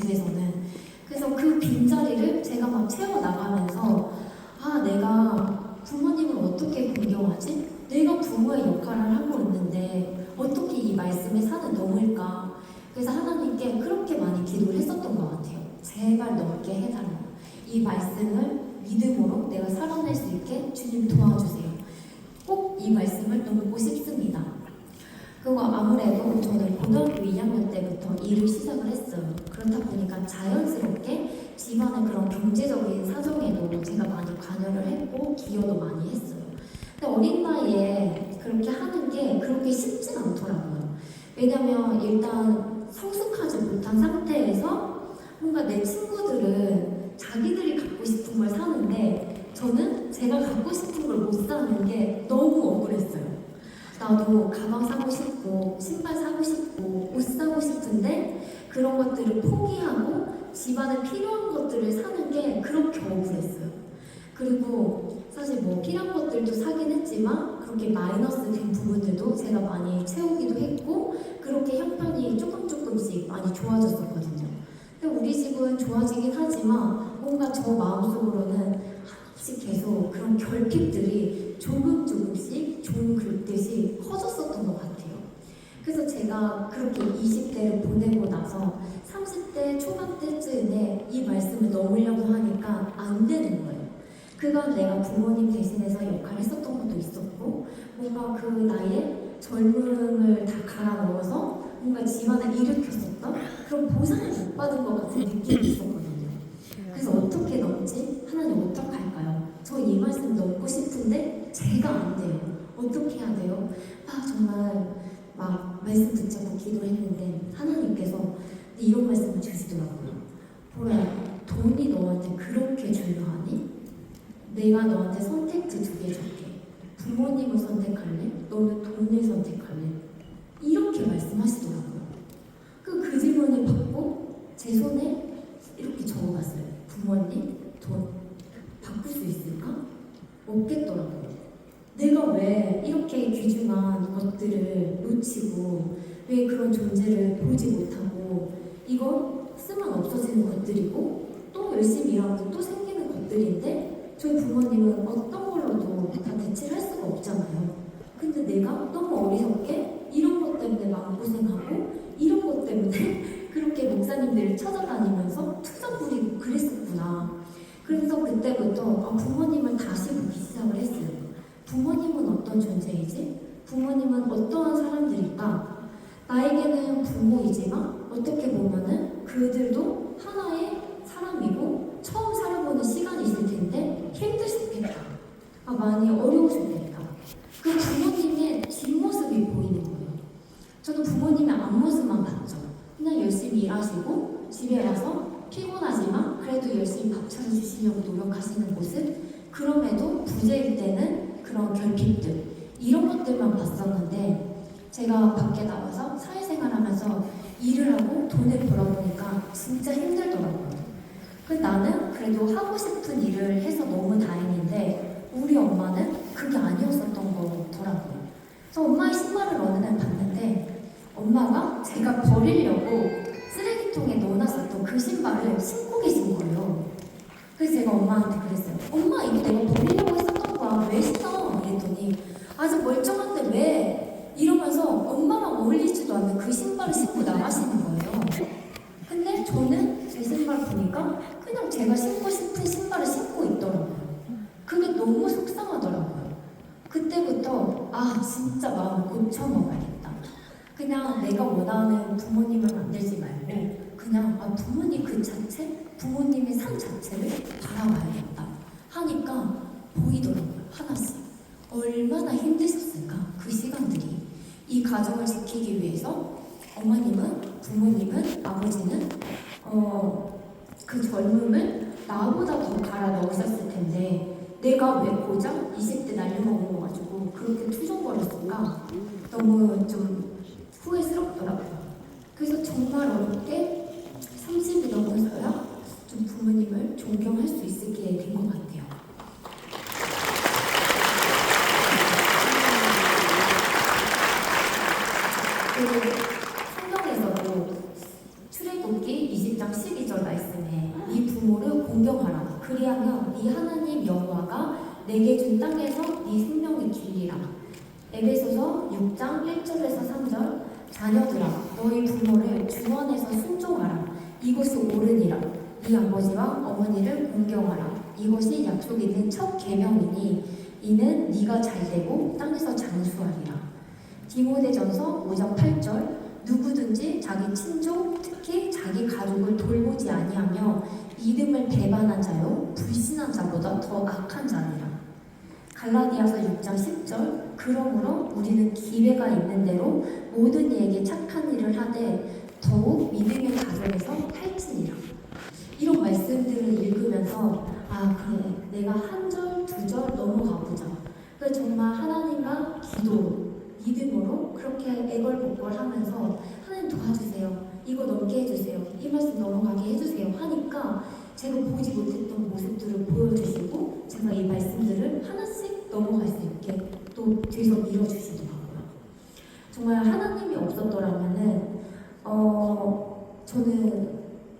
집에서는. 그래서 그 빈자리를 제가 막 채워나가면서 아, 내가 부모님을 어떻게 공경하지? 내가 부모의 역할을 하고 있는데 어떻게 이 말씀에 사는 넘을까? 그래서 하나님께 그렇게 많이 기도를 했었던 것 같아요. 제발 넘게 해달라고. 이 말씀을 믿음으로 내가 살아낼 수 있게 주님 도와주세요. 꼭 이 말씀을 넘고 싶습니다. 그리고 아무래도 저는 고등학교 2학년 때부터 일을 시작을 했어요. 그렇다 보니까 자연스럽게 집안의 그런 경제적인 사정에도 제가 많이 관여를 했고 기여도 많이 했어요. 근데 어린 나이에 그렇게 하는 게 그렇게 쉽진 않더라고요. 왜냐면 일단 성숙하지 못한 상태에서 뭔가 내 친구들은 자기들이 갖고 싶은 걸 사는데 저는 제가 갖고 싶은 걸 못 사는 게 너무 억울했어요. 나도 가방 사고 싶고 신발 사고 싶고 옷 사고 싶은데 그런 것들을 포기하고 집안에 필요한 것들을 사는 게 그렇게 억울했어요. 그리고 사실 뭐 필요한 것들도 사긴 했지만 그렇게 마이너스 된 부분들도 제가 많이 채우기도 했고 그렇게 형편이 조금 조금씩 많이 좋아졌었거든요. 근데 우리 집은 좋아지긴 하지만 뭔가 저 마음속으로는 한없이 계속 그런 결핍들이 조금 조금씩 종 긁듯이 커졌었던 것 같아요. 그래서 제가 그렇게 20대를 보내고 나서 30대 초반 때쯤에 이 말씀을 넣으려고 하니까 안 되는 거예요. 그건 내가 부모님 대신해서 역할을 했었던 것도 있었고 뭔가 그 나이에 젊음을 다 갈아 넣어서 뭔가 집안을 일으켰었던 그런 보상을 못 받은 것 같은 느낌이 있었거든요. 그래서 어떻게 넘지? 하나님 넘고 싶은데 제가 안 돼요. 어떻게 해야 돼요? 아 정말 막 말씀 붙잡고 기도했는데 하나님께서 이런 말씀을 주시더라고요. 보라, 돈이 너한테 그렇게 중요하니? 내가 너한테 선택지 두 개 줄게. 부모님을 선택할래? 너는 돈을 선택할래? 이렇게 말씀하시더라고요. 그, 그 질문을 받고 제 손에 이렇게 적어봤어요. 부모님, 돈 바꿀 수 있을까? 없겠더라고요. 내가 왜 이렇게 귀중한 것들을 놓치고 왜 그런 존재를 보지 못하고 이거 쓰면 없어지는 것들이고 또 열심히 일하면 또 생기는 것들인데 저희 부모님은 어떤 걸로도 다 대체를 할 수가 없잖아요. 근데 내가 너무 어리석게 이런 것 때문에 마음고생하고 이런 것 때문에 그렇게 목사님들을 찾아다니면서 투정 부리고 그랬었구나. 그래서 그때부터 아, 부모님을 다시 보기 시작을 했어요. 부모님은 어떤 존재이지? 부모님은 어떠한 사람들일까? 나에게는 부모이지만 어떻게 보면은 그들도 하나의 사람이고 처음 살아보는 시간이 있을 텐데 힘드셨겠다. 아, 많이 어려우셨겠다. 그 부모님의 뒷모습이 보이는 거예요. 저는 부모님의 앞모습만 봤죠. 그냥 열심히 일하시고 집에 와서 피곤하지만 그래도 열심히 밥 차려주시려고 노력하시는 모습 그럼에도 부재일 때는 그런 결핍들 이런 것들만 봤었는데 제가 밖에 나와서 사회생활하면서 일을 하고 돈을 벌어보니까 진짜 힘들더라고요. 그 나는 그래도 하고 싶은 일을 해서 너무 다행인데 우리 엄마는 그게 아니었었던 거더라고요. 그래서 엄마의 신발을 어느 날 봤는데 엄마가 제가 버리려고 쓰레기통에 넣어놨었던 그 신발을 신고 계신 거예요. 그래서 제가 엄마한테 그랬어요. 엄마 이거 내가 버리려고 했었던 거야. 왜 신어? 이랬더니 아주 멀쩡한데 왜? 이러면서 엄마랑 어울리지도 않는 그 신발을 신고 나가시는 거예요. 근데 저는 제 신발 보니까 그냥 제가 신고 싶은 신발을 신고 있더라고요. 그게 너무 속상하더라고요. 그때부터 아 진짜 마음을 고쳐 먹어야겠다. 그냥 내가 원하는 부모님을 만들지 말고 그냥 아, 부모님 그 자체, 부모님의 삶 자체를 바라봐야겠다. 하니까 보이더라고요 하나씩. 얼마나 힘드셨을까 그 시간들이. 이 가정을 지키기 위해서 어머님은 부모님은 아버지는 어, 그 젊음을 나보다 더 갈아 넣으셨을 텐데 내가 왜 고작 20대 날려먹은 거 가지고 그렇게 투정거렸을까 너무 좀 후회스럽더라고요. 그래서 정말 어렵게 30이 넘어서야 좀 부모님을 존경할 수 있게 된 것 같아요. 그리고 성경에서도 출애굽기 20장 15 왜냐하면 네 하나님 여호와가 내게 준 땅에서 네 생명이 길리라. 에베소서 6장 1절에서 3절 자녀들아 너희 부모를 주 안에서 순종하라. 이것이 옳으니라. 네 아버지와 어머니를 공경하라. 이것이 약속 있는 첫 계명이니 이는 네가 잘되고 땅에서 장수하리라. 디모데전서 5장 8절 누구든지 자기 친족 특히 자기 가족을 돌보지 아니하며 이름을 배반한 자요 불신한 자보다 더 악한 자니라. 갈라디아서 6장 10절 그러므로 우리는 기회가 있는 대로 모든 이에게 착한 일을 하되 더욱 믿음의 가정에서 할지니라. 이런 말씀들을 읽으면서 아 그래 내가 한 절 두 절 넘어가 보자. 그 정말 하나님과 기도 믿음으로 그렇게 애걸복걸 하면서 하나님 도와주세요. 이거 넘게 해주세요. 이 말씀 넘어가게 해주세요. 하니까 제가 보지 못했던 모습들을 보여주시고 제가 이 말씀들을 하나씩 넘어갈 수 있게 또 뒤에서 밀어주시더라고요. 정말 하나님이 없었더라면은 어 저는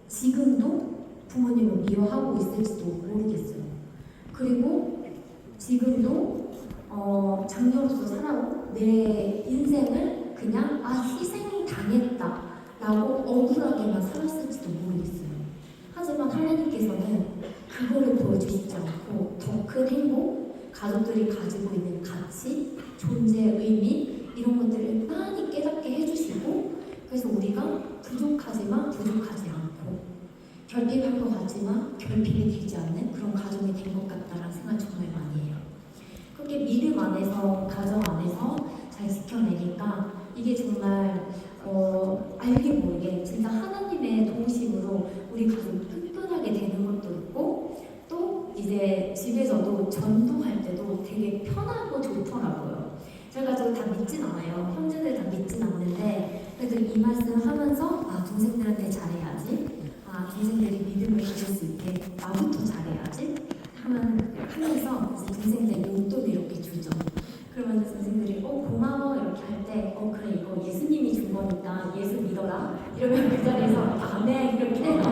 지금도 부모님을 미워하고 있을지도 모르겠어요. 그리고 지금도 어, 장녀로서 살아온 내 인생을 그냥 아 희생 당했다 라고 억울하게만 살았을지도 모르겠어요. 하지만 하나님께서는 그거를 보여주시지 않고 더 큰 행복, 가족들이 가지고 있는 가치, 존재의 의미 이런 것들을 많이 깨닫게 해주시고 그래서 우리가 부족하지만 부족하지 않고 결핍할 것 같지만 결핍이 되지 않는 그런 가정이 된 것 같다라는 생각 정말 많이 해요. 그렇게 믿음 안에서 가정 안에서 잘 지켜내니까 이게 정말 어, 알게 모르게 진짜 하나님의 도우심으로 우리 가족이 끈끈하게 되는 이제 집에서도 전도할 때도 되게 편하고 좋더라고요. 제가 저다 믿진 않아요. 형제들 다 믿진 않는데 그래도 이 말씀 하면서 아 동생들한테 잘해야지. 아 동생들이 믿음을 가질 수 있게 나부터 잘해야지. 하면 하면서 이제 동생들 용돈 이렇게 주죠. 그러면 선생들이 어 고마워 이렇게 할 때 어 그래 이거 예수님이 준 거니까 예수 믿어라 이러면 그 자리에서 아멘 이렇게 해요.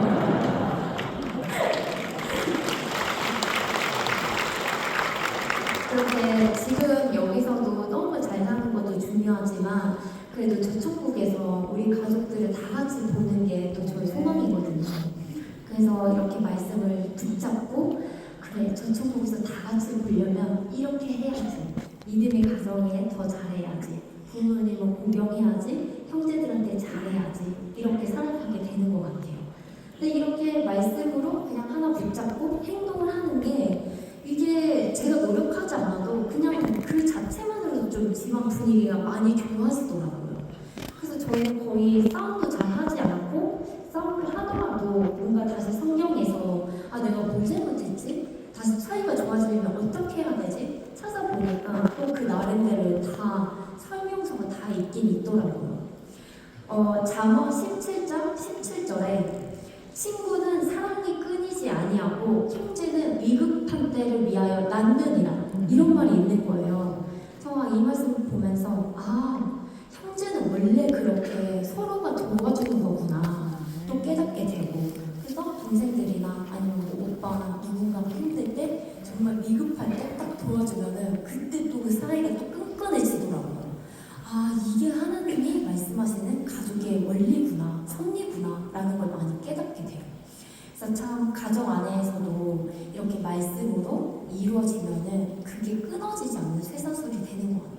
그렇게 지금 여기서도 너무 잘 사는 것도 중요하지만 그래도 저 천국에서 우리 가족들을 다 같이 보는 게 또 저의 소망이거든요. 그래서 이렇게 말씀을 붙잡고 그래 저 천국에서 다 같이 보려면 이렇게 해야지 믿음의 가정에 더 잘해야지 부모님을 공경해야지 형제들한테 잘해야지 이렇게 살아가게 되는 것 같아요. 근데 이렇게 말씀으로 그냥 하나 붙잡고 행동을 하는 게 이게 제가 노력하지 않아도 그냥 그 자체만으로도 좀 집안 분위기가 많이 좋아지더라고요. 그래서 거의 싸움도 잘 하지 않고 싸움을 하더라도 뭔가 다시 성경에서 아 내가 뭘 잘못했지? 다시 사이가 좋아지려면 어떻게 해야 되지? 찾아보니까 또 그 나름대로 다 설명서가 다 있긴 있더라고요. 어, 잠언 17장 17절에 친구는 사랑이 끊이지 아니하고 형제는 위급한 때를 위하여 낳느니라 이런 말이 있는 거예요. 저가 이 말씀 보면서 아 형제는 원래 그렇게 서로가 도와주는 거구나 또 깨닫게 되고 그래서 동생들이나 아니면 뭐 오빠나 누군가가 힘들 때 정말 위급할 때 딱 도와주면은 그때 또 그 사이가 또 끈끈해지더라고요. 아 이게 하나님이 말씀하시는 가족의 원리구나 섭리구나 라는 걸 많이 깨닫게 돼요. 그래서 참 가정 안에서도 이렇게 말씀으로 이루어지면은 그게 끊어지지 않는 쇠사슬이 되는 것 같아요.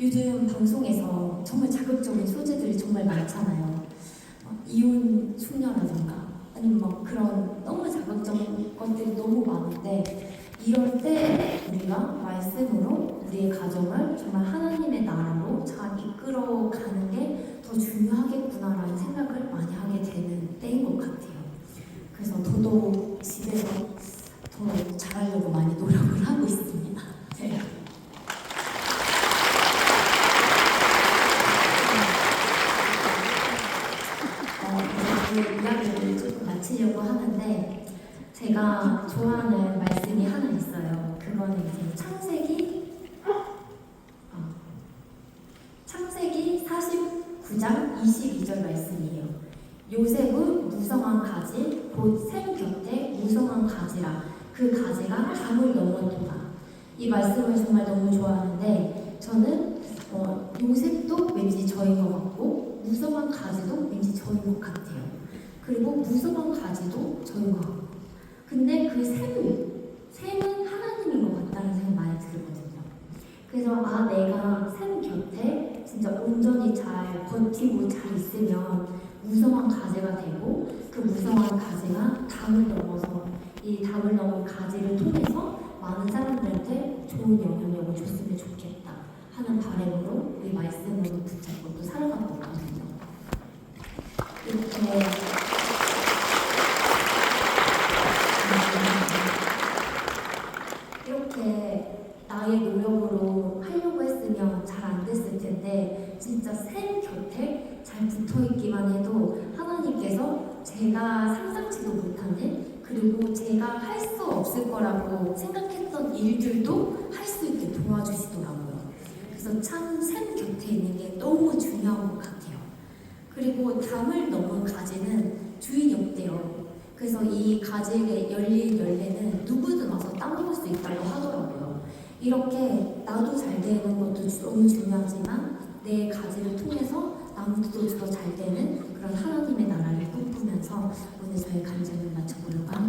요즘 방송에서 정말 자극적인 소재들이 정말 많잖아요. 어, 이혼 숙녀라든가 아니면 막 그런 너무 자극적인 것들이 너무 많은데 이럴 때 우리가 말씀으로 우리의 가정을 정말 하나님의 나라로 잘 이끌어가는 게 더 중요하겠구나라는 생각을 많이 하게 되는 때인 것 같아요. 그래서 더더욱 집에서 더 잘하려고 많이 노력을 하고 있습니다. 제가 좋아하는 말씀이 하나 있어요. 그거는 이제 창세기 어, 창세기 49장 22절 말씀이에요. 요셉은 무성한 가지 곧 샘 곁에 무성한 가지라 그 가지가 담을 넘어도다 이 말씀을 정말 너무 좋아하는데 저는 어, 요셉도 왠지 저인 것 같고 무성한 가지도 왠지 저인 것 같아요 그리고 무성한 가지도 저인 것 같고 근데 그 샘, 샘은 하나님인 것 같다는 생각 많이 들거든요 그래서 아 내가 샘 곁에 진짜 온전히 잘 버티고 잘 있으면 무성한 가지가 되고 그 무성한 가지가 담을 넘어서 이 담을 넘은 가지를 통해서 많은 사람들한테 좋은 영향력을 줬으면 좋겠다 하는 바람으로 이 말씀으로 붙잡고 또 살아가고 있거든요. 이렇게 이렇게 나의 노력으로 하려고 했으면 잘 안 됐을 텐데 진짜 샘 곁에 잘 붙어 있기만 해도 하나님께서 제가 상상치도 못하는 그리고 제가 할 수 없을 거라고 생각했던 일들도 할 수 있게 도와주시더라고요. 그래서 참 샘 곁에 있는 게 너무 중요한 것 같아요. 그리고 담을 넘은 가지는 주인이 없대요. 그래서 이 가지에 열린 열매는 누구든 와서 따먹을 수 있다고 하더라고요. 이렇게 나도 잘 되는 것도 너무 중요하지만 내 가지를 통해서 남도 더 잘 되는 그런 하나님의 나라를 꿈꾸면서 오늘 저희 간증을 마쳐보려고 합니다.